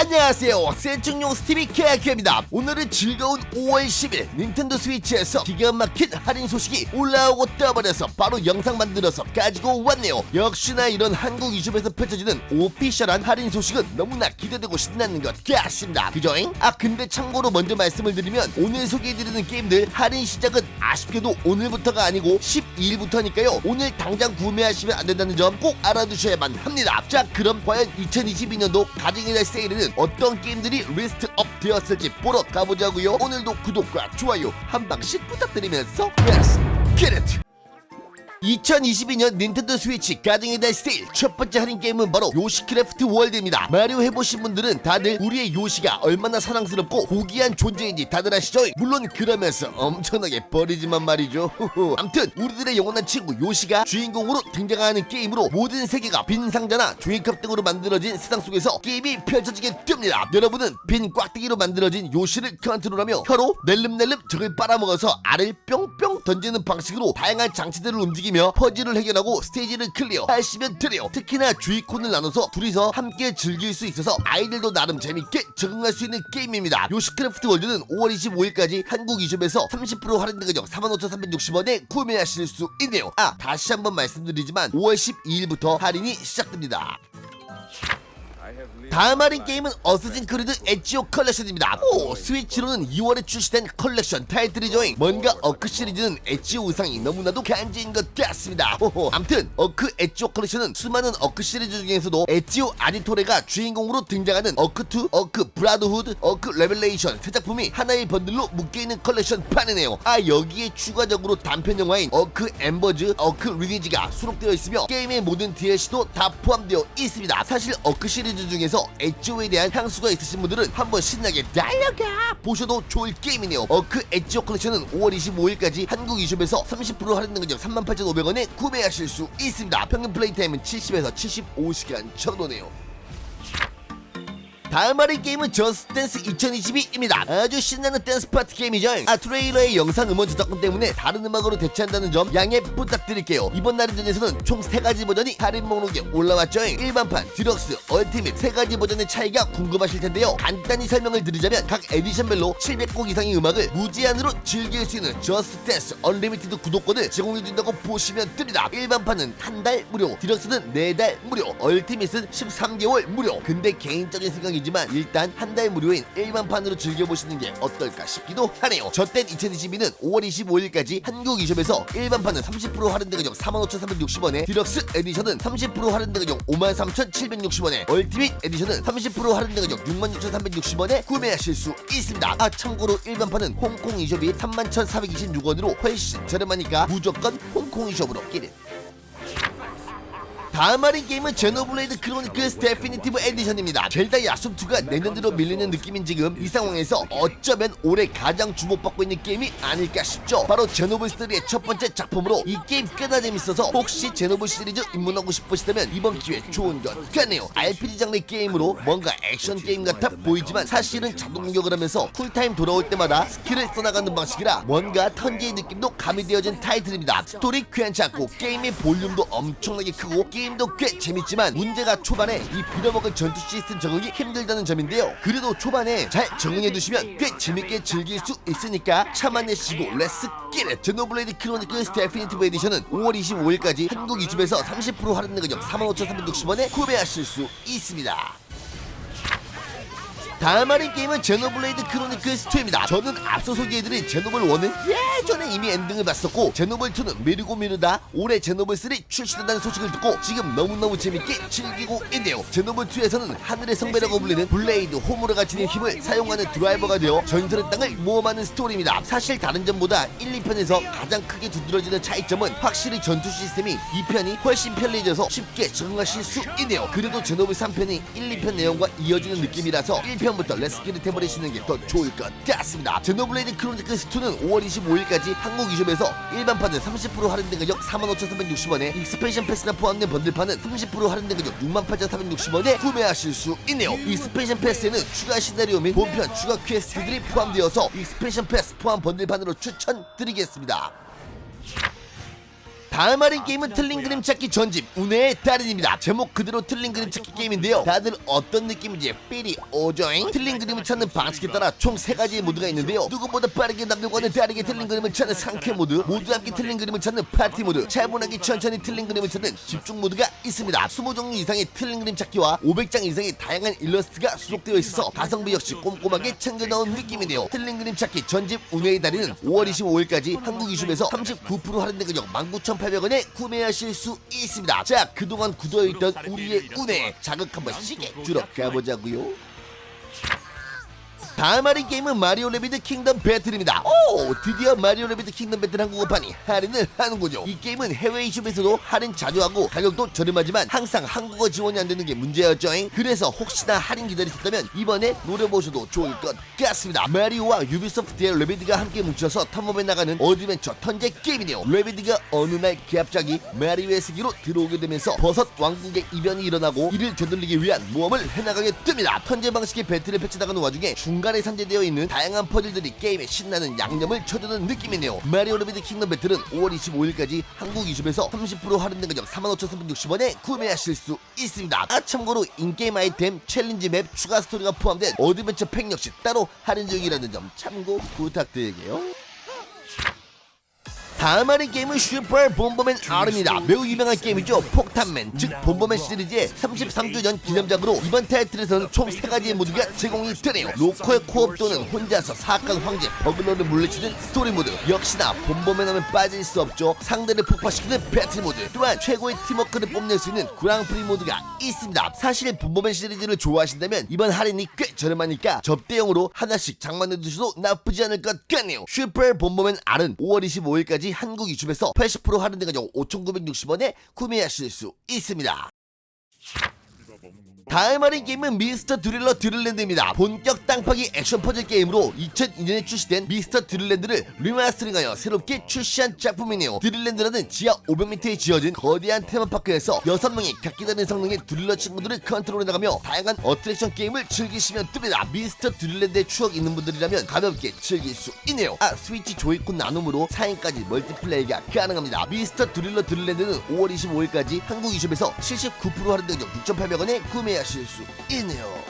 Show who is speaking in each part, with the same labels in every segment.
Speaker 1: 안녕하세요. 센충용 스티비 케아키입니다. 오늘은 즐거운 5월 10일 닌텐도 스위치에서 기가 막힌 할인 소식이 올라오고 떠버려서 바로 영상 만들어서 가지고 왔네요. 역시나 이런 한국 유튜브에서 펼쳐지는 오피셜한 할인 소식은 너무나 기대되고 신나는 것 같습니다. 그죠잉? 아 근데 참고로 먼저 말씀을 드리면 오늘 소개해드리는 게임들 할인 시작은 아쉽게도 오늘부터가 아니고 12일부터니까요. 오늘 당장 구매하시면 안 된다는 점 꼭 알아두셔야만 합니다. 자 그럼 과연 2022년도 가정의 달 세일에는 어떤 게임들이 리스트업 되었을지 보러 가보자고요. 오늘도 구독과 좋아요 한 방씩 부탁드리면서 Let's get it! 2022년 닌텐도 스위치 가정의 달 세일 첫 번째 할인 게임은 바로 요시크래프트 월드입니다. 마리오 해보신 분들은 다들 우리의 요시가 얼마나 사랑스럽고 고귀한 존재인지 다들 아시죠? 물론 그러면서 엄청나게 버리지만 말이죠. 암튼 우리들의 영원한 친구 요시가 주인공으로 등장하는 게임으로 모든 세계가 빈 상자나 종이컵 등으로 만들어진 세상 속에서 게임이 펼쳐지게 됩니다. 여러분은 빈 꽉대기로 만들어진 요시를 컨트롤하며 혀로 낼름낼름 적을 빨아먹어서 알을 뿅뿅 던지는 방식으로 다양한 장치들을 움직이 며 퍼즐을 해결하고 스테이지를 클리어 하시면 돼요. 특히나 주의콘을 나눠서 둘이서 함께 즐길 수 있어서 아이들도 나름 재밌게 적응할 수 있는 게임입니다. 요시크래프트 월드는 5월 25일까지 한국 이점에서 30% 할인된 가격 45,360원에 구매하실 수 있네요. 아 다시 한번 말씀드리지만 5월 12일부터 할인이 시작됩니다. 다음 할인 게임은 어스진 크리드 엣지오 컬렉션입니다. 오, 스위치로는 2월에 출시된 컬렉션 타이틀이죠. 뭔가 어크 시리즈는 엣지오 의상이 너무나도 간지인 것 같습니다. 호호. 암튼 어크 엣지오 컬렉션은 수많은 어크 시리즈 중에서도 엣지오 아디토레가 주인공으로 등장하는 어크2, 어크 브라더후드, 어크 레벨레이션 세 작품이 하나의 번들로 묶여있는 컬렉션 판이네요. 아 여기에 추가적으로 단편 영화인 어크 엠버즈, 어크 리니지가 수록되어 있으며 게임의 모든 DLC도 다 포함되어 있습니다. 사실 어크 시리즈 중에서 엣지오에 대한 향수가 있으신 분들은 한번 신나게 달려가 보셔도 좋을 게임이네요. 어크 엣지오 컬렉션은 5월 25일까지 한국 이숍에서 30% 할인된 가격 38,500원에 구매하실 수 있습니다. 평균 플레이 타임은 70에서 75시간 정도네요. 다음 할인 게임은 저스트 댄스 2022입니다. 아주 신나는 댄스 파티 게임이죠. 아 트레일러의 영상 음원 저작권 때문에 다른 음악으로 대체한다는 점 양해 부탁드릴게요. 이번 할인전에서는 총 3가지 버전이 할인 목록에 올라왔죠. 일반판, 디럭스, 얼티밋 3가지 버전의 차이가 궁금하실 텐데요. 간단히 설명을 드리자면 각 에디션별로 700곡 이상의 음악을 무제한으로 즐길 수 있는 저스트 댄스 언리미티드 구독권을 제공해준다고 보시면 됩니다. 일반판은 한 달 무료, 디럭스는 4달 무료, 얼티밋은 13개월 무료. 근데 개인적인 생각이 지만 일단 한 달 무료인 일반판으로 즐겨보시는 게 어떨까 싶기도 하네요. 저땐 2022는 5월 25일까지 한국 이숍에서 일반판은 30% 할인된 가격 45,360원에 디럭스 에디션은 30% 할인된 가격 53,760원에 얼티밋 에디션은 30% 할인된 가격 66,360원에 구매하실 수 있습니다. 아 참고로 일반판은 홍콩 이숍이 31,426원으로 훨씬 저렴하니까 무조건 홍콩 이숍으로 끼리. 다음 할인 게임은 제노블레이드 크로니클스 데피니티브 에디션입니다. 젤다 야숨2가 내년 들어 밀리는 느낌인 지금 이 상황에서 어쩌면 올해 가장 주목받고 있는 게임이 아닐까 싶죠. 바로 제노블 스토리의 첫 번째 작품으로 이 게임 꽤나 재밌어서 혹시 제노블 시리즈 입문하고 싶으시다면 이번 기회 좋은 것 같네요. RPG 장르 게임으로 뭔가 액션 게임 같아 보이지만 사실은 자동 공격을 하면서 쿨타임 돌아올 때마다 스킬을 써나가는 방식이라 뭔가 턴제의 느낌도 가미되어진 타이틀입니다. 스토리 괜찮고 게임의 볼륨도 엄청나게 크고 게임 도 꽤 재밌지만 문제가 초반에 이 빌어먹은 전투 시스템 적응이 힘들다는 점인데요. 그래도 초반에 잘 적응해 두시면 꽤 재밌게 즐길 수 있으니까 참아내시고 렛츠 끼렛 제노블레이드 크로니클스 데피니티브 에디션은 5월 25일까지 한국 유튜브에서 30% 할인된 가격 45,360원에 구매하실 수 있습니다. 다음 할인 게임은 제노블레이드 크로니클스 2입니다. 저는 앞서 소개해드린 제노블 1은 예전에 이미 엔딩을 봤었고 제노블 2는 미루고 미루다 올해 제노블 3 출시된다는 소식을 듣고 지금 너무너무 재밌게 즐기고 있네요. 제노블 2에서는 하늘의 성배라고 불리는 블레이드 호무라가 지닌 힘을 사용하는 드라이버가 되어 전설의 땅을 모험하는 스토리입니다. 사실 다른 점보다 1, 2편에서 가장 크게 두드러지는 차이점은 확실히 전투 시스템이 2편이 훨씬 편리해져서 쉽게 적응하실 수 있네요. 그래도 제노블 3편이 1, 2편 내용과 이어지는 느낌이라서 1편 부터 렛츠기를 해버리시는 게 더 좋을 것 같습니다. 제노블레이드 크로니클스 2는 5월 25일까지 한국 이숍에서 일반판은 30% 할인된 가격 45,360원에 익스펜션 패스가 포함된 번들판은 30% 할인된 가격 68,460원에 구매하실 수 있네요. 익스펜션 패스에는 추가 시나리오 및 본편 추가 퀘스트들이 포함되어서 익스펜션 패스 포함 번들판으로 추천드리겠습니다. 다음 할인 게임은 틀린 그림 찾기 전집 운해의 달인입니다. 제목 그대로 틀린 그림 찾기 게임인데요. 다들 어떤 느낌인지 삐리 오조잉? 틀린 그림을 찾는 방식에 따라 총 세 가지의 모드가 있는데요. 누구보다 빠르게 남들과는 다르게 틀린 그림을 찾는 상쾌 모드, 모두 함께 틀린 그림을 찾는 파티 모드, 차분하게 천천히 틀린 그림을 찾는 집중 모드가 있습니다. 20종류 이상의 틀린 그림 찾기와 500장 이상의 다양한 일러스트가 수록되어 있어서 가성비 역시 꼼꼼하게 챙겨 넣은 느낌이네요. 틀린 그림 찾기 전집 운해의 달인은 5월 25일까지 한국 유심에서 39% 할인된 가격 19,800 원에 구매하실 수 있습니다. 자, 그동안 굳어있던 우리의 운해 자극 한번 시게 주러 가보자고요. 다음 할인 게임은 마리오 레비드 킹덤 배틀입니다. 오, 드디어 마리오 레비드 킹덤 배틀 한국어판이 할인을 하는군요. 이 게임은 해외 이슈에서도 할인 자주 하고 가격도 저렴하지만 항상 한국어 지원이 안 되는 게 문제였죠. 그래서 혹시나 할인 기다리셨다면 이번에 노려보셔도 좋을 것 같습니다. 마리오와 유비소프트의 레비드가 함께 뭉쳐서 탐험해 나가는 어드벤처 턴제 게임이네요. 레비드가 어느 날 갑자기 마리오의 세계로 들어오게 되면서 버섯 왕국의 이변이 일어나고 이를 되돌리기 위한 모험을 해나가게 됩니다. 턴제 방식의 배틀을 펼쳐나가는 와중에 중간 에 산재되어 있는 다양한 퍼즐들이 게임에 신나는 양념을 쳐주는 느낌이네요. 마리오 레비드 킹덤 배틀은 5월 25일까지 한국 이슈에서 30% 할인된 가격 45,360원에 구매하실 수 있습니다. 아 참고로 인게임 아이템, 챌린지 맵, 추가 스토리가 포함된 어드벤처 팩 역시 따로 할인 중이라는 점 참고 부탁드릴게요. 다음 하는 게임은 슈퍼 본버맨 R입니다. 매우 유명한 게임이죠. 폭탄맨, 즉 본버맨 시리즈의 33주년 기념작으로 이번 타이틀에서는 총 3가지의 모드가 제공이 되네요. 로컬 코업 또는 혼자서 사악한 황제 버글러를 물리치는 스토리 모드 역시나 본버맨 하면 빠질 수 없죠. 상대를 폭파시키는 배틀 모드 또한 최고의 팀워크를 뽐낼 수 있는 그랑프리 모드가 있습니다. 사실 본버맨 시리즈를 좋아하신다면 이번 할인이 꽤 저렴하니까 접대용으로 하나씩 장만해 두셔도 나쁘지 않을 것 같네요. 슈퍼 본버맨 R은 5월 25일까지 한국 유튜브에서 80% 할인된 가격 5,960원에 구매하실 수 있습니다. 다음 할인 게임은 미스터 드릴러 드릴랜드입니다. 본격 땅파기 액션 퍼즐 게임으로 2002년에 출시된 미스터 드릴랜드를 리마스터링하여 새롭게 출시한 작품이네요. 드릴랜드라는 지하 500m에 지어진 거대한 테마파크에서 6명의 각기 다른 성능의 드릴러 친구들을 컨트롤해 나가며 다양한 어트랙션 게임을 즐기시면 뜹니다. 미스터 드릴랜드의 추억 있는 분들이라면 가볍게 즐길 수 있네요. 아 스위치 조이콘 나눔으로 4인까지 멀티플레이가 가능합니다. 미스터 드릴러 드릴랜드는 5월 25일까지 한국 이숍에서 79% 할인된 가격 6,800원에 구매 하실 수 있네요.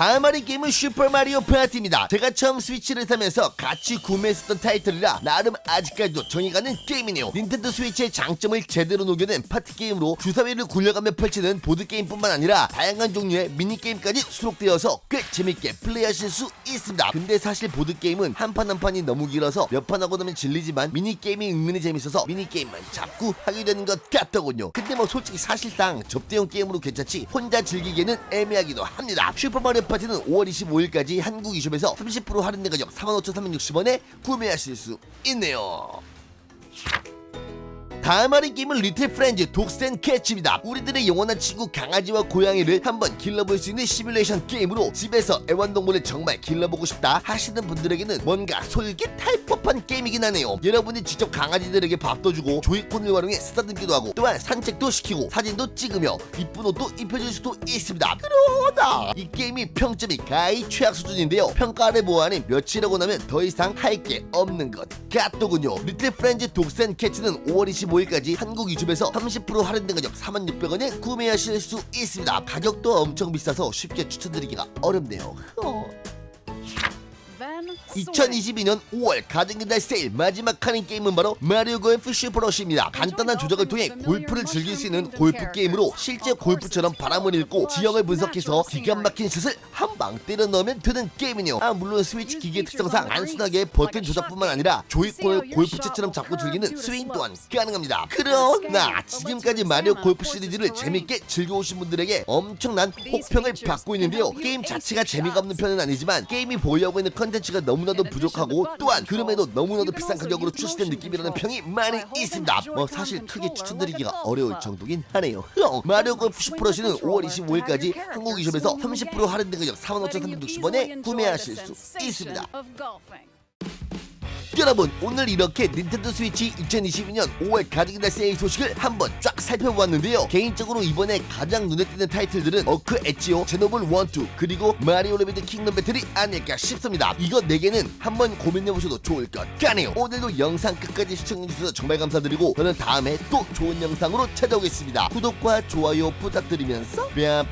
Speaker 1: 다음 할인 게임은 슈퍼마리오 파티입니다. 제가 처음 스위치를 사면서 같이 구매했었던 타이틀이라 나름 아직까지도 정이 가는 게임이네요. 닌텐도 스위치의 장점을 제대로 녹여낸 파티 게임으로 주사위를 굴려가며 펼치는 보드게임뿐만 아니라 다양한 종류의 미니게임까지 수록되어서 꽤 재밌게 플레이하실 수 있습니다. 근데 사실 보드게임은 한 판 한 판이 너무 길어서 몇 판 하고 나면 질리지만 미니게임이 은근히 재밌어서 미니게임만 자꾸 하게 되는 것 같더군요. 근데 뭐 솔직히 사실상 접대용 게임으로 괜찮지 혼자 즐기기에는 애매하기도 합니다. 슈퍼마리오 파티는 5월 25일까지 한국 이숍에서 30% 할인된 가격 45,360원에 구매하실 수 있네요. 다음 할인 게임은 리틀 프렌즈 독센 캐치입니다. 우리들의 영원한 친구 강아지와 고양이를 한번 길러볼 수 있는 시뮬레이션 게임으로 집에서 애완동물을 정말 길러보고 싶다 하시는 분들에게는 뭔가 솔깃할 법한 게임이긴 하네요. 여러분이 직접 강아지들에게 밥도 주고 조이콘을 활용해 쓰다듬기도 하고 또한 산책도 시키고 사진도 찍으며 이쁜 옷도 입혀줄 수도 있습니다. 그러나 이 게임이 평점이 가히 최악 수준인데요. 평가를 보아하니 며칠하고 나면 더 이상 할 게 없는 것 같더군요. 리틀 프렌즈 독센 캐치는 5월 25일까지 한국 유튜브에서 30% 할인된 가격 4600원에 구매하실 수 있습니다. 가격도 엄청 비싸서 쉽게 추천드리기가 어렵네요. 어. 2022년 5월 가정기달 세일 마지막 하는 게임은 바로 마리오 골프 슈퍼러시입니다. 간단한 조작을 통해 골프를 즐길 수 있는 골프 게임으로 실제 골프처럼 바람을 읽고 지형을 분석해서 기가 막힌 샷을 한 방 때려 넣으면 되는 게임이네요. 아 물론 스위치 기계 특성상 단순하게 버튼 조작뿐만 아니라 조이콘을 골프채처럼 잡고 즐기는 스윙 또한 가능합니다. 그러나 지금까지 마리오 골프 시리즈를 재밌게 즐겨오신 분들에게 엄청난 혹평을 받고 있는데요. 게임 자체가 재미가 없는 편은 아니지만 게임이 보유하고 있는 컨텐츠가 너무나도 부족하고 또한 그럼에도 너무나도 비싼 가격으로 출시된 느낌이라는 평이 많이 있습니다. 뭐 사실 크게 추천드리기가 어려울 정도긴 하네요. 형, 마리오 골프 슈퍼러시는 5월 25일까지 한국 이숍에서 30% 할인된 가격 45,360원에 구매하실 수 있습니다. 여러분 오늘 이렇게 닌텐도 스위치 2022년 5월 가족이다 세일 소식을 한번 쫙 살펴보았는데요. 개인적으로 이번에 가장 눈에 띄는 타이틀들은 어크 엣지오, 제노블 1, 2 그리고 마리오 레비드 킹덤 배틀이 아닐까 싶습니다. 이거 4개는 한번 고민해보셔도 좋을 것 같네요. 오늘도 영상 끝까지 시청해주셔서 정말 감사드리고 저는 다음에 또 좋은 영상으로 찾아오겠습니다. 구독과 좋아요 부탁드리면서 뿅뿅